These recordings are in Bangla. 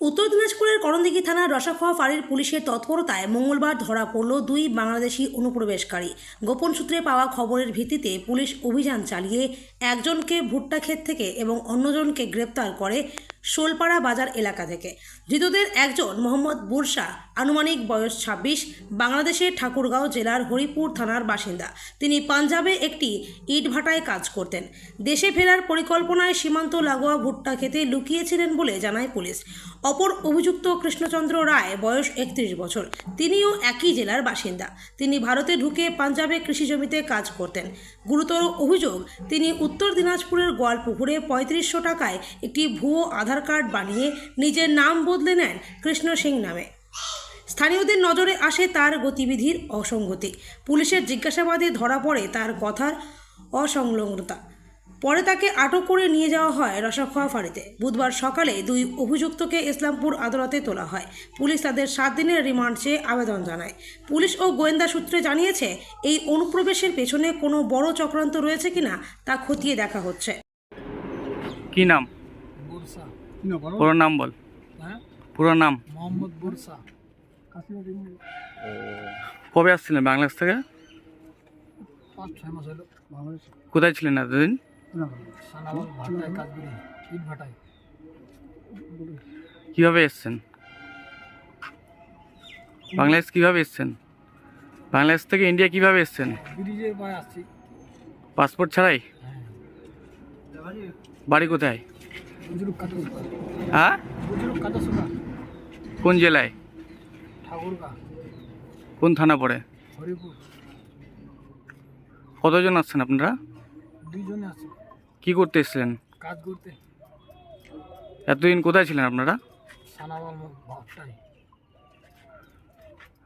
উত্তর দিনাজপুরের করণদিঘি থানার রসাখোয়া ফাঁড়ির পুলিশের তৎপরতায় মঙ্গলবার ধরা পড়ল দুই বাংলাদেশি অনুপ্রবেশকারী। গোপন সূত্রে পাওয়া খবরের ভিত্তিতে পুলিশ অভিযান চালিয়ে একজনকে ভুট্টা ক্ষেত থেকে এবং অন্যজনকে গ্রেপ্তার করে শোলপাড়া বাজার এলাকা থেকে। ধৃতদের একজন মোহাম্মদ বুরশা, আনুমানিক বয়স ছাব্বিশ, বাংলাদেশের ঠাকুরগাঁও জেলার হরিপুর থানার বাসিন্দা। তিনি পাঞ্জাবে একটি ইটভাটায় কাজ করতেন। দেশে ফেরার পরিকল্পনায় সীমান্ত লাগোয়া ভুট্টা খেতে লুকিয়েছিলেন বলে জানায় পুলিশ। অপর অভিযুক্ত কৃষ্ণচন্দ্র রায় বয়স একত্রিশ বছর। তিনিও একই জেলার বাসিন্দা। তিনি ভারতে ঢুকে পাঞ্জাবে কৃষি জমিতে কাজ করতেন। গুরুতর অভিযোগ, তিনি উত্তর দিনাজপুরের গোয়ালপুকুরে পঁয়ত্রিশশো টাকায় একটি ভুয়ো আধার কার্ড বানিয়ে নিজের নাম বদলে নেন কৃষ্ণ সিং নামে। স্থানীয়দের নজরে আসে তার গতিবিধির অসঙ্গতি। পুলিশের জিজ্ঞাসাবাদে ধরা পড়ে তার কথার অসংলগ্নতা। পরে তাকে আটক করে নিয়ে যাওয়া হয় রসাখোয়া ফাঁড়িতে। বুধবার সকালে দুই অভিযুক্তকে ইসলামপুর আদালতে তোলা হয়। পুলিশ তাদের সাত দিনের রিমান্ড চেয়ে আবেদন জানায়। পুলিশ ও গোয়েন্দা সূত্রে জানিয়েছে এই অনুপ্রবেশের পেছনে কোনো বড় চক্রান্ত রয়েছে কিনা তা খতিয়ে দেখা হচ্ছে। কি নাম? বুরসা পুরো নাম বল। হ্যাঁ? পুরো নাম। মোহাম্মদ বুরসা। কবে আসছিলেন বাংলাদেশ থেকে? কোথায় ছিলেন এতদিন? কীভাবে এসছেন? বাংলাদেশ কীভাবে এসছেন? বাংলাদেশ থেকে ইন্ডিয়া কীভাবে এসছেন? পাসপোর্ট ছাড়াই? হ্যাঁ। বাড়ি কোথায়? হ্যাঁ? কোন জেলায়? কোন থানা পড়ে? কতজন আসছেন আপনারা? কি করতে এসেছিলেন? কাজ করতে। এতদিন কোথায় ছিলেন আপনারা?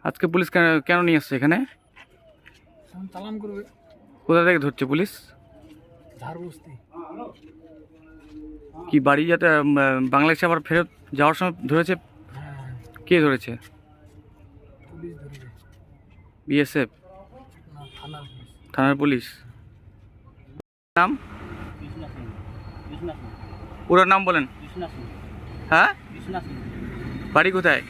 আজকে পুলিশ কেন কেন নিয়ে আসছে এখানে? কোথা থেকে ধরছে পুলিশ? কি বাড়ি যাতে বাংলাদেশে আবার ফেরত যাওয়ার সময় ধরেছে? কে ধরেছে? বিএসএফ? থানার পুলিশ। নাম? পুরো নাম বলেন। হ্যাঁ? বাড়ি কোথায়?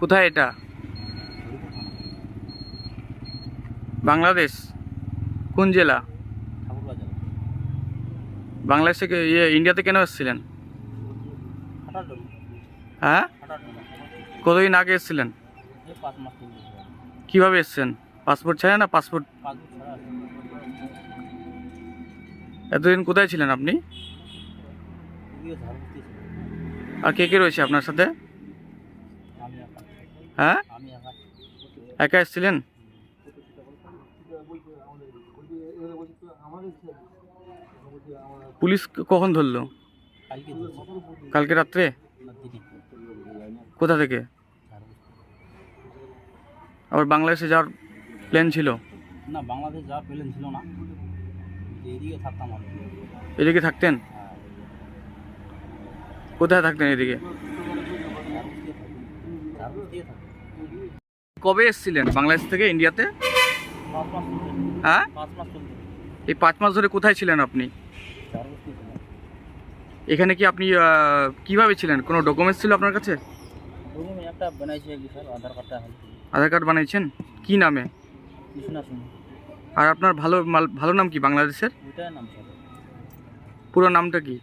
কোথায় এটা? বাংলাদেশ? কোন জেলা? বাংলাদেশ থেকে ইয়ে ইন্ডিয়াতে কেন এসেছিলেন? হ্যাঁ? কতদিন আগে এসেছিলেন? কীভাবে এসেছেন? পাসপোর্ট ছাড়া না পাসপোর্ট? এতদিন কোথায় ছিলেন আপনি? আর কে কে রয়েছে আপনার সাথে? হ্যাঁ? একা এসেছিলেন? পুলিশ কখন ধরলো? কালকে রাত্রে? কোথা থেকে? আবার বাংলাদেশে যাওয়ার প্ল্যান ছিল? না বাংলাদেশ যাওয়ার প্লেন ছিল না। এইদিকে থাকতাম এদিকে থাকতেন? কোথায় থাকতেন এদিকে? কবে এসেছিলেন? বাংলাদেশ থেকে ইন্ডিয়াতে হ্যাঁ? এই পাঁচ মাস ধরে কোথায় ছিলেন আপনি? এখানে কি আপনি কীভাবে ছিলেন? কোনো ডকুমেন্টস ছিল আপনার কাছে? আধার কার্ড বানিয়েছেন কি নামে? আর আপনার ভালো ভালো নাম কি বাংলাদেশের? পুরো নামটা কি?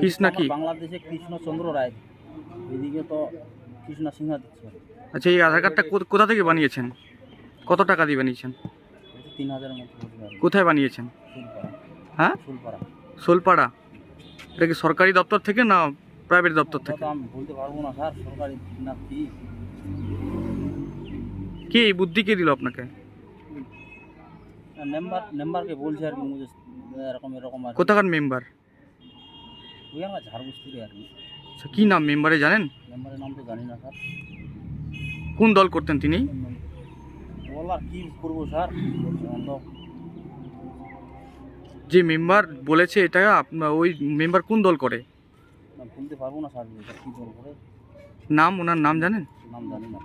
কৃষ্ণা কি? বাংলাদেশে কৃষ্ণচন্দ্র রায় এদিকে তো কৃষ্ণা সিংহা আচ্ছা এই আধার কার্ডটা কোথা থেকে বানিয়েছেন? কত টাকা দিয়ে বানিয়েছেন? তিন মতো। কোথায় বানিয়েছেন? হ্যাঁ? ফুলপাড়া। সোলপাড়া? এটা কি সরকারি দপ্তর থেকে না প্রাইভেট দপ্তর থেকে? আমি বলতে পারব না স্যার সরকারি না কি? কে এই বুদ্ধি কে দিল আপনাকে? মেম্বার মেম্বারকে বলছে আর কি মুঝে এরকম এরকম আর কোথাকার মেম্বার? ওই আমরা ঝাড়বস্তিরে আর কি। আচ্ছা কী নাম মেম্বারে জানেন? মেম্বারের নাম তো জানি না স্যার। কোন দল করতেন তিনি? বল আর কি করব স্যার? যে মেম্বার বলেছে এটা আপনার ওই মেম্বার কোন দল করে? না বলতে পারব না স্যার কী দল করে? নাম ওনার নাম জানেন? নাম জানি না।